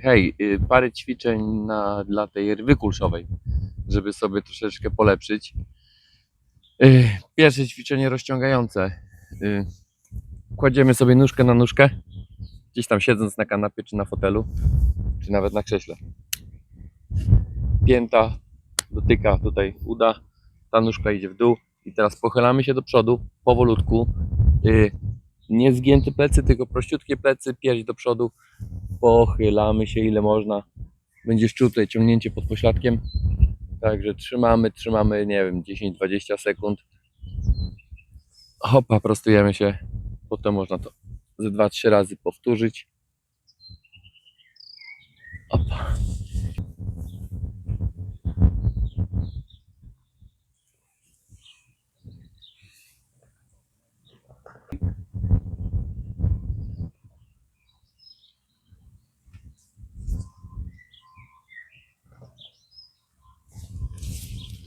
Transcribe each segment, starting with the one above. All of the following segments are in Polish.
Hej, y, parę ćwiczeń na, dla tej rwy kulszowej, żeby sobie troszeczkę polepszyć. Y, Pierwsze ćwiczenie rozciągające. Y, Kładziemy sobie nóżkę na nóżkę, gdzieś tam siedząc na kanapie, czy na fotelu, czy nawet na krześle. Pięta dotyka tutaj uda, ta nóżka idzie w dół i teraz pochylamy się do przodu powolutku. Nie zgięte plecy, tylko prościutkie plecy, pierś do przodu. Pochylamy się ile można. Będziesz czuł tutaj ciągnięcie pod pośladkiem. Także trzymamy, trzymamy, nie wiem, 10-20 sekund. Hopa, prostujemy się. Potem można to ze 2-3 razy powtórzyć. Opa.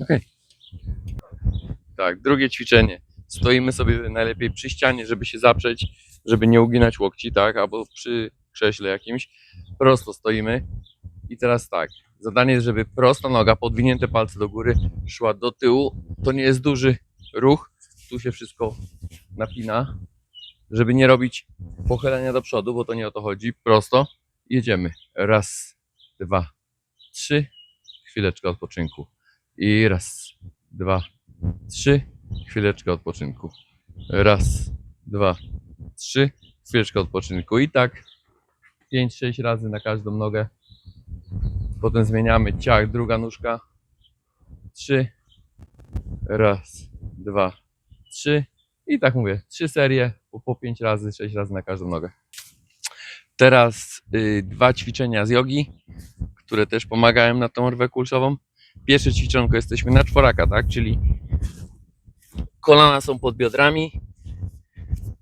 Okej. Tak, drugie ćwiczenie. Stoimy sobie najlepiej przy ścianie, żeby się zaprzeć, żeby nie uginać łokci, tak? Albo przy krześle jakimś. Prosto stoimy. I teraz tak. Zadanie jest, żeby prosta noga, podwinięte palce do góry, szła do tyłu. To nie jest duży ruch. Tu się wszystko napina. Żeby nie robić pochylenia do przodu, bo to nie o to chodzi. Prosto. Jedziemy. Raz, dwa, trzy. Chwileczkę odpoczynku. I raz, dwa, trzy. Chwileczkę odpoczynku. Raz, dwa, trzy. Chwileczkę odpoczynku. I tak 5-6 razy na każdą nogę. Potem zmieniamy ciach, druga nóżka. Trzy. Raz, dwa, trzy. I tak mówię, trzy serie po, po 5 razy, 6 razy na każdą nogę. Teraz y, dwa ćwiczenia z jogi, które też pomagają na tą rwę kulszową pierwsze ćwiczonko jesteśmy na czworaka, tak? Czyli kolana są pod biodrami,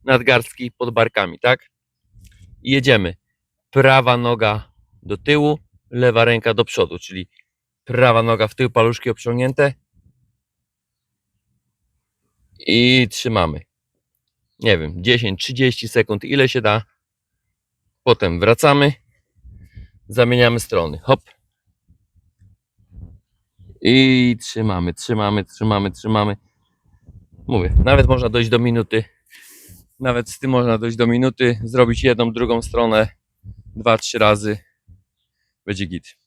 nadgarstki pod barkami, tak? I jedziemy. Prawa noga do tyłu, lewa ręka do przodu, czyli prawa noga w tył, paluszki obciągnięte i trzymamy. Nie wiem, 10-30 sekund, ile się da. Potem wracamy, zamieniamy strony. Hop, i trzymamy, trzymamy, trzymamy, trzymamy. Mówię, nawet można dojść do minuty. Nawet z tym można dojść do minuty, zrobić jedną, drugą stronę, dwa, trzy razy. Będzie git.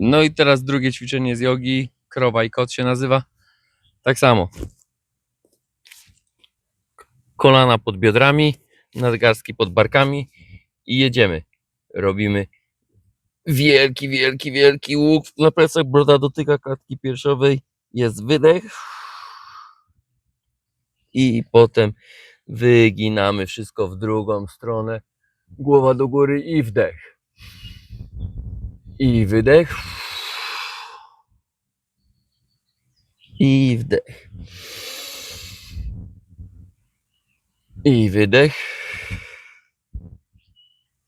No i teraz drugie ćwiczenie z jogi. Krowa i kot się nazywa. Tak samo. Kolana pod biodrami, nadgarstki pod barkami i jedziemy. Robimy Wielki, wielki, wielki łuk. Na plecach, broda dotyka klatki piersiowej, jest wydech. I potem wyginamy wszystko w drugą stronę, głowa do góry i wdech. I wydech. I wdech. I wydech.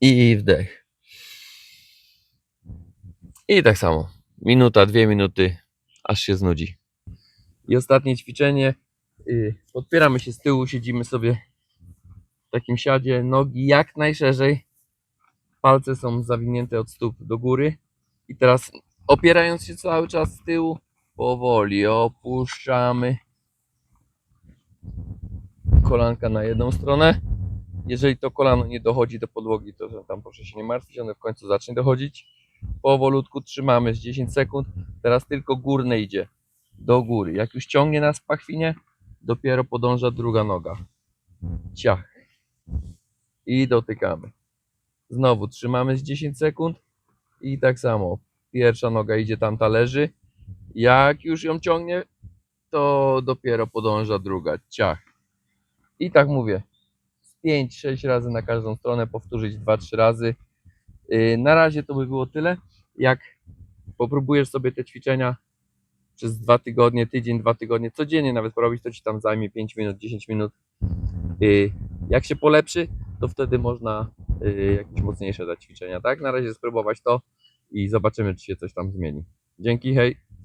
I wdech i tak samo. Minuta, dwie minuty, aż się znudzi. I ostatnie ćwiczenie. y, Podpieramy się z tyłu, siedzimy sobie w takim siadzie, nogi jak najszerzej. Palce są zawinięte od stóp do góry. I teraz opierając się cały czas z tyłu, powoli opuszczamy kolanka na jedną stronę. Jeżeli to kolano nie dochodzi do podłogi, to tam proszę się nie martwić, one w końcu zacznie dochodzić powolutku trzymamy z 10 sekund. Teraz tylko górne idzie do góry. Jak już ciągnie nas w pachwinie, dopiero podąża druga noga. Ciach. I dotykamy. Znowu trzymamy z 10 sekund i tak samo. Pierwsza noga idzie tam, ta leży. Jak już ją ciągnie, to dopiero podąża druga. Ciach. I tak mówię. 5-6 razy na każdą stronę, powtórzyć 2-3 razy. Yy, Na razie to by było tyle. Jak popróbujesz sobie te ćwiczenia przez dwa tygodnie, tydzień, dwa tygodnie, codziennie nawet porobić, to ci tam zajmie 5 minut, 10 minut. Yy, Jak się polepszy, to wtedy można yy, jakieś mocniejsze dać ćwiczenia, tak? Na razie spróbować to i zobaczymy, czy się coś tam zmieni. Dzięki, hej!